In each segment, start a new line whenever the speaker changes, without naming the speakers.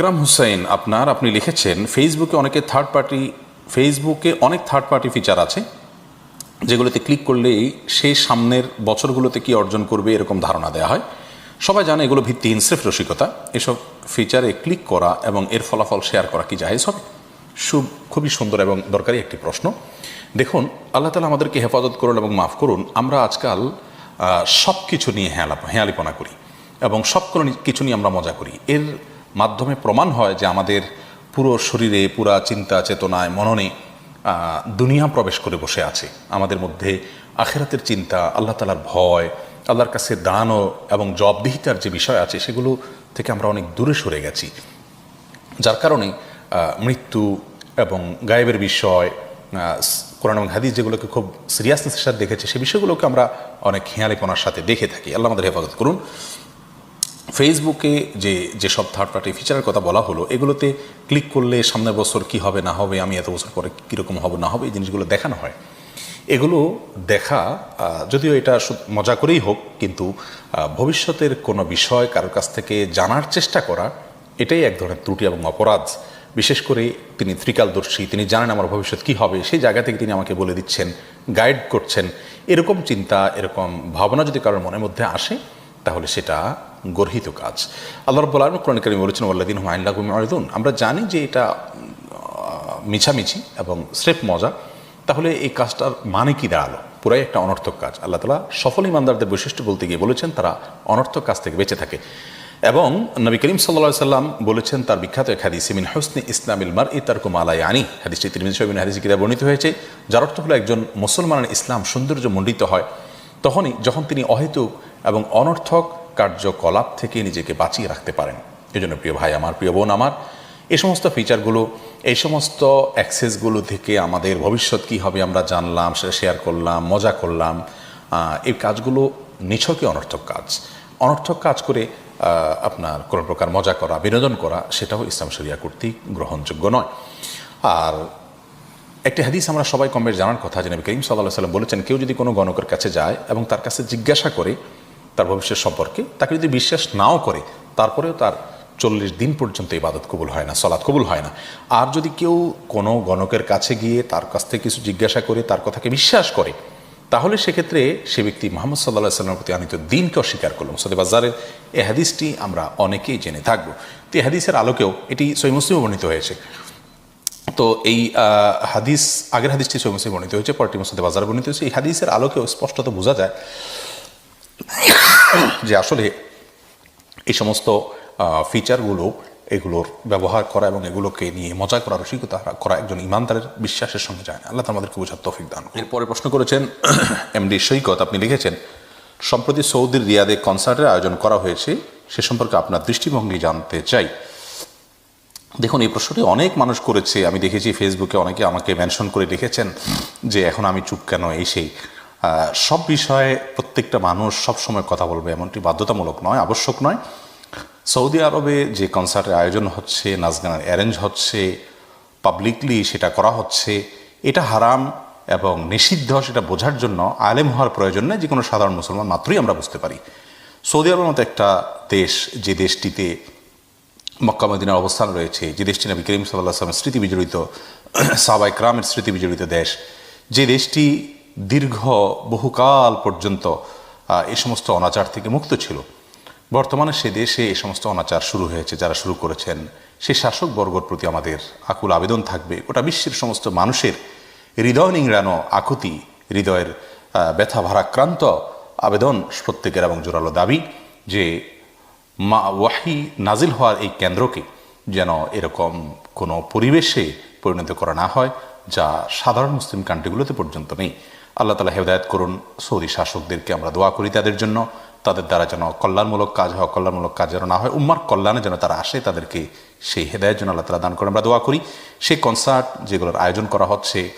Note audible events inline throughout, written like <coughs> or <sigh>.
ইকরাম হুসাইন, আপনার আপনি লিখেছেন ফেসবুকে অনেকে থার্ড পার্টি ফেসবুকে অনেক থার্ড পার্টি ফিচার আছে, যেগুলোতে ক্লিক করলেই সেই সামনের বছরগুলোতে কি অর্জন করবে এরকম ধারণা দেওয়া হয়। সবাই জানে এগুলো ভিত্তিহীন, স্রেফ রসিকতা। এসব ফিচারে ক্লিক করা এবং এর ফলাফল শেয়ার করা কি জাহেজ হবে? সুব খুবই সুন্দর এবং দরকারি একটি প্রশ্ন। দেখুন, আল্লাহ তালা আমাদেরকে হেফাজত করুন এবং মাফ করুন। আমরা আজকাল সব কিছু নিয়ে হেয়ালা হেয়ালিপনা করি এবং সব কিছু নিয়ে আমরা মজা করি। এর মাধ্যমে প্রমাণ হয় যে আমাদের পুরো শরীরে, পুরা চিন্তা, চেতনায়, মননে দুনিয়া প্রবেশ করে বসে আছে। আমাদের মধ্যে আখেরাতের চিন্তা, আল্লাহ তালার ভয়, আল্লাহর কাছে দাঁড়ানো এবং জবাবদিহিতার যে বিষয় আছে, সেগুলো থেকে আমরা অনেক দূরে সরে গেছি। যার কারণে মৃত্যু এবং গায়েবের বিষয় কোরআন এবং হাদিস যেগুলোকে খুব সিরিয়াসনেসের সাথে দেখেছে, সে বিষয়গুলোকে আমরা অনেক হেয়ালিপনার সাথে দেখে থাকি। আল্লাহ আমাদের হেফাজত করুন। ফেসবুকে যে যেসব থার্ড পার্টি ফিচারের কথা বলা হলো, এগুলোতে ক্লিক করলে সামনের বছর কি হবে, না হবে, আমি এত বছর পরে কীরকম হবে, না হবে, এই জিনিসগুলো দেখানো হয়। এগুলো দেখা যদিও এটা মজা করেই হোক, কিন্তু ভবিষ্যতের কোনো বিষয় কারোর কাছ থেকে জানার চেষ্টা করা, এটাই এক ধরনের ত্রুটি এবং অপরাধ। বিশেষ করে তিনি ত্রিকালদর্শী, তিনি জানেন আমার ভবিষ্যৎ কি হবে, সেই জায়গা থেকে তিনি আমাকে বলে দিচ্ছেন গাইড করছেন। এরকম চিন্তা, এরকম ভাবনা যদি কারোর মনের মধ্যে আসে, তাহলে সেটা গর্হিত কাজ। আল্লাহ রব্বুল আলম কোরআন কারিম বলেছেন ওল্লাদিন হুমায়ুল্লাহ আয়দুন আমরা জানি যে এটা মিছামিছি এবং স্রেফ মজা, তাহলে এই কাজটার মানে কি দাঁড়াল? পুরাই একটা অনর্থক কাজ। আল্লাহ তালা সফল ইমানদারদের বৈশিষ্ট্য বলতে গিয়ে বলেছেন, তারা অনর্থক কাজ থেকে বেঁচে থাকে। এবং নবী করিম সাল্লা সাল্লাম বলেছেন তার বিখ্যাত এক হাদিস, মিন হোসনি ইসলামিল মার ই তার কুমালাই আনি হাদিসটি তিরমিজি সাহেবিন হাদিস কিতাব বর্ণিত হয়েছে। যার অর্থ হলো একজন মুসলমানের ইসলাম সৌন্দর্য মণ্ডিত হয়। তখনই যখন তিনি অহেতুক এবং অনর্থক কার্যকলাপ থেকে নিজেকে বাঁচিয়ে রাখতে পারেন। এজন্য প্রিয় ভাই, আমার প্রিয় বোন, আমার এই সমস্ত ফিচারগুলো এই সমস্ত অ্যাক্সেসগুলো থেকে আমাদের ভবিষ্যৎ কী হবে আমরা জানলাম, সেটা শেয়ার করলাম, মজা করলাম এই কাজগুলো নিছকই অনর্থক কাজ। অনর্থক কাজ করে আপনার কোনো প্রকার মজা করা, বিনোদন করা, সেটাও ইসলাম শরিয়া কর্তৃক গ্রহণযোগ্য নয়। আর একটি হাদিস আমরা সবাই কম বেশ জানার কথা, যে করিম সাল্লাহ সাল্লাম বলেছেন, কেউ যদি কোনো গণকের কাছে যায় এবং তার কাছে জিজ্ঞাসা করে তার ভবিষ্যৎ সম্পর্কে। তাকে যদি বিশ্বাস নাও করে, তারপরেও তার চল্লিশ দিন পর্যন্ত ইবাদত কবুল হয় না, সলাৎ কবুল হয় না। আর যদি কেউ কোনো গণকের কাছে গিয়ে তার কাছ থেকে কিছু জিজ্ঞাসা করে, তার কথাকে বিশ্বাস করে, তাহলে সেক্ষেত্রে সে ব্যক্তি মোহাম্মদ সাল্লাহ সাল্লামের প্রতি আনিত দিনকে অস্বীকার করলাম সদে বাজারের এই হাদিসটি আমরা অনেকেই জেনে থাকব। তো এই হাদিসের আলোকেও এটি সই মুসলিম বর্ণিত হয়েছে। তো এই হাদিস, আগের হাদিসটি সৈমসে বর্ণিত হয়েছে পরটি মসজিদে বাজারে বর্ণিত হয়েছে। এই হাদিসের আলোকেও স্পষ্টত বোঝা যায় যে আসলে এই সমস্ত ফিচারগুলো এগুলোর ব্যবহার করা এবং এগুলোকে নিয়ে মজা করা, রসিকতা করা একজন ইমানদারের বিশ্বাসের সঙ্গে যায় না। আল্লাহ আমাদেরকে বোঝার তৌফিক দান এরপরে প্রশ্ন করেছেন, এমডি সৈকত, আপনি লিখেছেন, সম্প্রতি সৌদির রিয়াদে কনসার্টের আয়োজন করা হয়েছে, সে সম্পর্কে আপনার দৃষ্টিভঙ্গি জানতে চাই। দেখুন, এই প্রশ্নটি অনেক মানুষ করেছে। আমি দেখেছি ফেসবুকে অনেকে আমাকে মেনশন করে লিখেছেন যে, এখন আমি চুপ কেন? এই সেই। সব বিষয়ে প্রত্যেকটা মানুষ সব সময় কথা বলবে এমনটি বাধ্যতামূলক নয়, আবশ্যক নয়। সৌদি আরবে যে কনসার্টের আয়োজন হচ্ছে নাচ গানের অ্যারেঞ্জ হচ্ছে, পাবলিকলি সেটা করা হচ্ছে, এটা হারাম এবং নিষিদ্ধ সেটা বোঝার জন্য আলেম হওয়ার প্রয়োজন নেই যে কোনো সাধারণ মুসলমান মাত্রই আমরা বুঝতে পারি। সৌদি আরবের মতো একটা দেশ, যে দেশটিতে মক্কা, মদিনার অবস্থান রয়েছে, যে দেশটি নবী করিম সাল্লাহ আসলামের স্মৃতি বিজড়িত সাবাই ক্রামের স্মৃতি বিজড়িত দেশ, যে দেশটি দীর্ঘ বহুকাল পর্যন্ত এ সমস্ত অনাচার থেকে মুক্ত ছিল। বর্তমানে সে দেশে এ সমস্ত অনাচার শুরু হয়েছে, যারা শুরু করেছেন। সেই শাসক বর্গর প্রতি আমাদের আকুল আবেদন থাকবে। গোটা বিশ্বের সমস্ত মানুষের হৃদয় নিংড়ানো আকুতি, হৃদয়ের ব্যথা ভারাক্রান্ত আবেদন প্রত্যেকের এবং জোরালো দাবি যে মা, ওয়াহি নাজিল হওয়ার এই কেন্দ্রকে যেন এরকম কোনো পরিবেশে পরিণত করা না হয়, যা সাধারণ মুসলিম কান্ট্রিগুলোতে পর্যন্ত নেই। আল্লাহ তালা হেদায়ত করুন, সৌদি শাসকদেরকে আমরা দোয়া করি তাদের জন্য, তাদের দ্বারা যেন কল্যাণমূলক কাজ হয় কল্যাণমূলক কাজ যেন না হয়, উম্মার কল্যাণে যেন তারা আসে, তাদেরকে সেই হেদায়ত জন্য আল্লাহ তালা দান করে আমরা দোয়া করি, সেই কনসার্ট যেগুলোর আয়োজন করা হচ্ছে,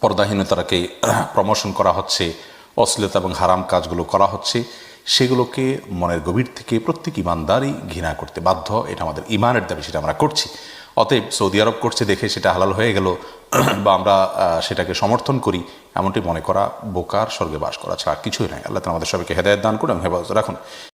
পর্দাহীনতাকে <clears throat> প্রমোশন করা হচ্ছে, অশ্লীলতা এবং হারাম কাজগুলো করা হচ্ছে, সেগুলোকে মনের গভীর থেকে প্রত্যেক ইমানদারই ঘৃণা করতে বাধ্য, এটা আমাদের ইমানের দাবি, সেটা আমরা করছি। অতএব সৌদি আরব করছে দেখে সেটা হালাল হয়ে গেল <coughs> বা আমরা সেটাকে সমর্থন করি, এমনটি মনে করা, বোকার স্বর্গে বাস করা ছাড়া কিছুই নয় আল্লাহ আমাদের সবাইকে হেদায়ত দান করুন হেফাজত রাখুন।